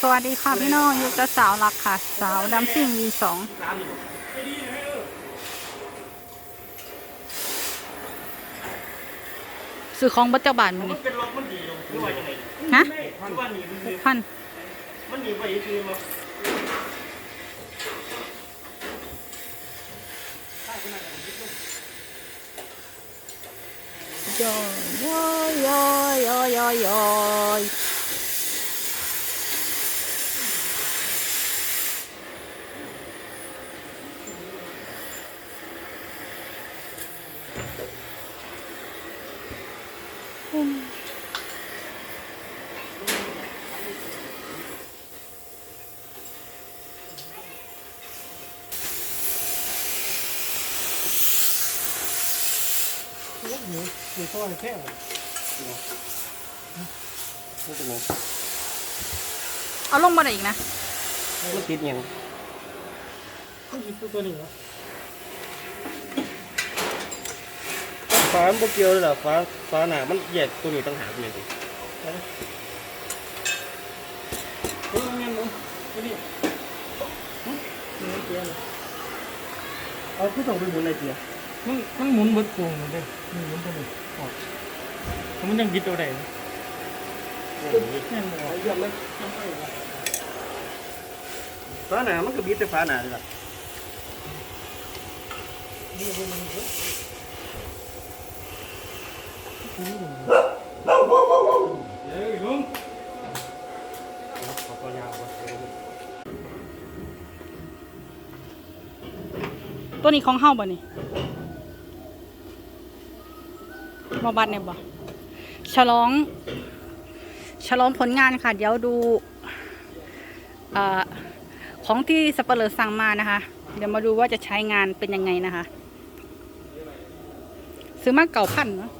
สวัสดีค่ะพี่น้องอยู่กับสาวรักค่ะ สาวดำซิ่งวีสองน้ำอยู่ไอ้ดีนะเออซื้อของบัจจบานมามันนี่เป็นล็อกมันดีลงหรือว่ายังไงฮะหรือว่าหนีมันคือพันมันหนีไปอีกทีมาโยโยโยโย โยโยยอืมห นูหนูซอยแค่ไหนมันเป็นไงเอาลงมาได้อีกนะมันติดยังมันยิงตัวนี้เหรอฟ้ามันบ่เกี่ยวเลยเหรอฟ้าฟ้าหนามันแยกตัวนี้ต่างหากเลยดิเฮ้ยมันยังหนูไอ้นี่หนูเกียร์เลยเอาคือต้องไปหมุนในเกียร์ มันมันหมุนเบิดพวงเลยเด้มันหมุนตัวนี้ออกมันยังยึดตัวใดนะแน่นหมดเยี่ยมเลยฟ้าหนามันก็บีบแต่ฟ้าหนาเลยล่ะเฮ้ยลุงขอตัวยาวก่อนตัวนี้ของเฮาบ่นี่ มาบัดเนี่ยบ่ฉลอง ฉลองผลงานค่ะ เดี๋ยวดูอของที่สเปเหรอสั่งมานะคะ เดี๋ยวมาดูว่าจะใช้งานเป็นยังไงนะคะ ซื้อมาเก่าพันเนาะ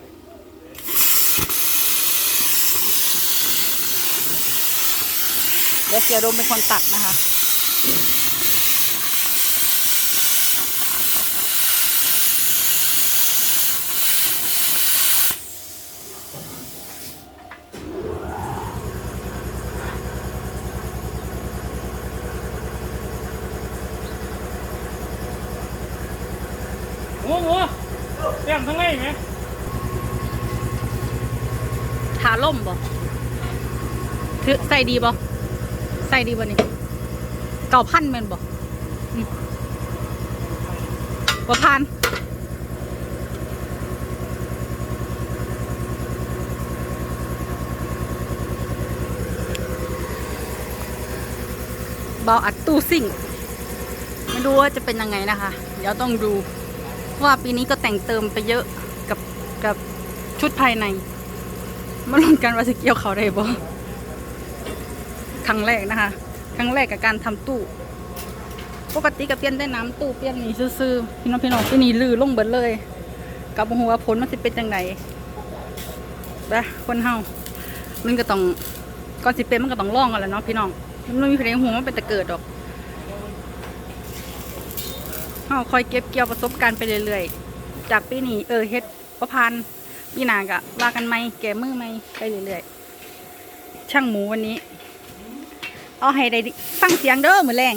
เดี๋ยวเสียดมเป็นคนตัดนะคะ โอ้โหเต็มทั้งไงไหมถาล่มบ่ถือใส่ดีบ่ใส่ดีบ่นี่เก่าพันแม่นบ่อืมบ่พันเบาอัดตู้ซิ่ง ไม่รู้ว่าจะเป็นยังไงนะคะ เดี๋ยวต้องดู ว่าปีนี้ก็แต่งเติมไปเยอะกับกับชุดภายใน มาลุ้นกันว่าจะเกี่ยวเขาได้บ่ครั้งแรกนะคะ ครั้งแรกกับการทำตู้ ปกติก็เปลี่ยนได้น้ำตู้เปลี่ยนนี่ซื่อๆพี่น้องพี่น้องที่นี่ลือลงเบิดเลย กับหัวผลมันสิเป็นจังไดนะคนเฮามันก็ต้องก่อนสิเป็นมันก็ต้องลองกันแหล้วเนาะพี่น้องมันไม่มีใครหัวมันเป็นแต่เกิดดอก เฮาคอยเก็บเกี่ยวประสบการณ์ไปเรื่อยๆ จากปีนี้เออเฮ็ดประพันธ์พี่นากะว่ากันไหมแกมือไหมไปเรื่อยๆ ช่างหมูวันนี้ เอาให้ได้ฟังเสียงเด้อมือแรง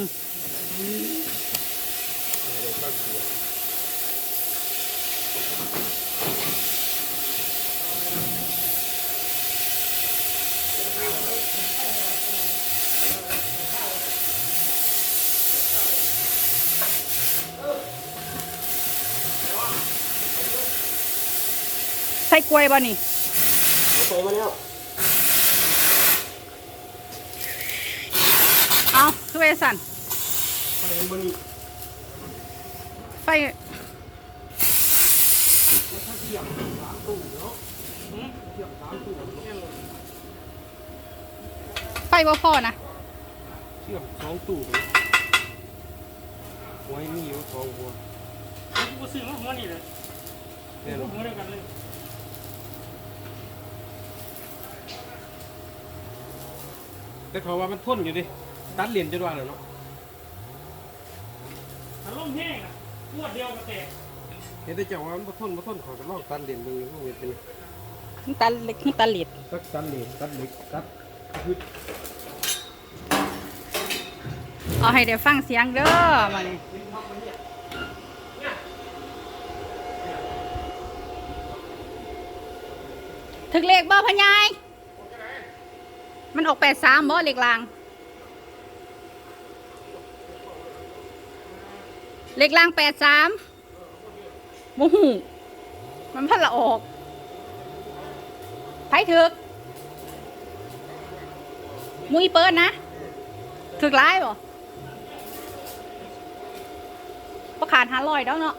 ส่กล้วยบ่นี่เอาไปมาแล้วเอาคือไอ้สันไปบนนี้ไฟไฟบ่พอนะเชื่อมสองตู้ไปหัวมีอยู่สองหัวกูก็ซื้อมาหัวนี่เลยเนี่ยหัวเดียวกันเลย แต่เขาว่ามันทนอยู่ดิตัดเหรียญจะด้วยเหรอเนาะอารมณ์แห้งอะขวดเดียวก็แตกเห็นแต่เจ้าว่ามันบ่ทนบ่ทนเขาจะลองตัดเหรียญดูอยู่ว่ามันเป็นน้ำตาลเล็กน้ำตาลเหล็ดตักตันเหล็กตันเหล็กตักคือเอาให้ได้ฟังเสียงเด้อมานี่ถึกเลขบ่พะยาย มันออกแปดสามบ่เหลขลางเหลขลางแปดสามโมหูมันพัดละออกไผถึก มุยเปิดนะ ถึกร้ายบ่ประขาดหาลอยแล้วเนาะ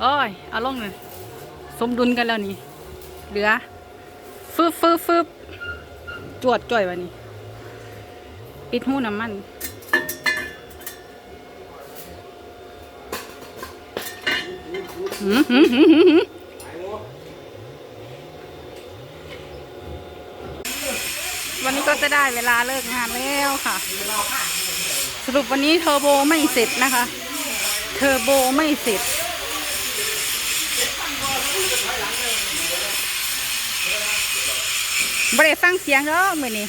โอ้ย เอาลงเลย สมดุลกันแล้วนี่ เหลือฟึบฟึบฟึบจวดจ่อยวะนี่ปิดหูน้ำมันหืมหืมหืมหืมหืมวันนี้ก็จะได้เวลาเลิกงานแล้วค่ะ สรุปวันนี้เทอร์โบไม่เสร็จนะคะ เทอร์โบไม่เสร็จ บริฟังเสียงแล้วมือนี้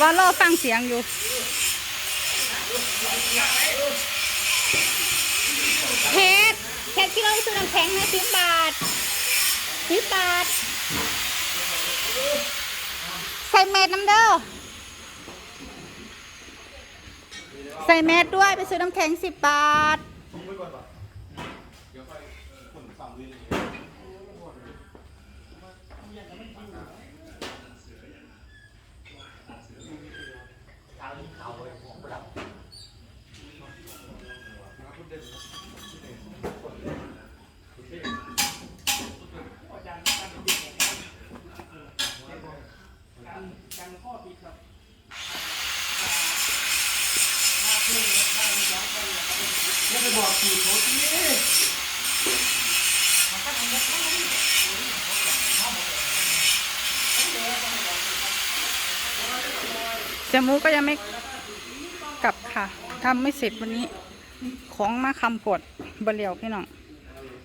ว่ารอฟังเสียงอยู่เพชรเพชรที่เราซื้อน้ำแข็งนะสิบบาทสิบบาท ใส่แมสน้ำเด้อใส่แมสด้วยไปซื้อน้ำแข็งสิบบาท prácticamente จมูกก็ยังไม่กลับค่ะทำไม่เสร็จวันนี้ ของมาคำปวดบเหลียวพี่น้อง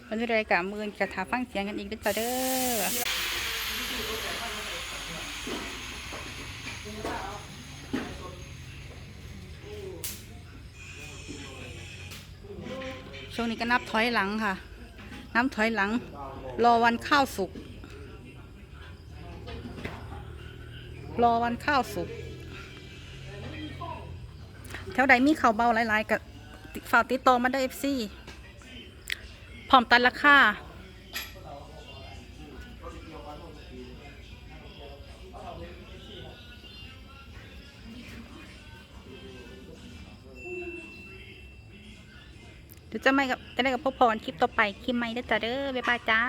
วันนี้รายการมือนกระถาฟังเสียงกันอีกด้วยจ้ะเด้อช่วงนี้ก็นับถอยหลังค่ะ นับถอยหลัง รอวันข้าวสุก รอวันข้าวสุก ถวใดมีเขาวเบาหลายๆกับฝากติดต่อมาได้เอฟซีพร้อมตัดราคาเดี๋ยวจะไม่กับจะได้กับพวกพรคลิปต่อไปคลิปใหม่เด้จ้าเด้อบ๊ายบายจ้า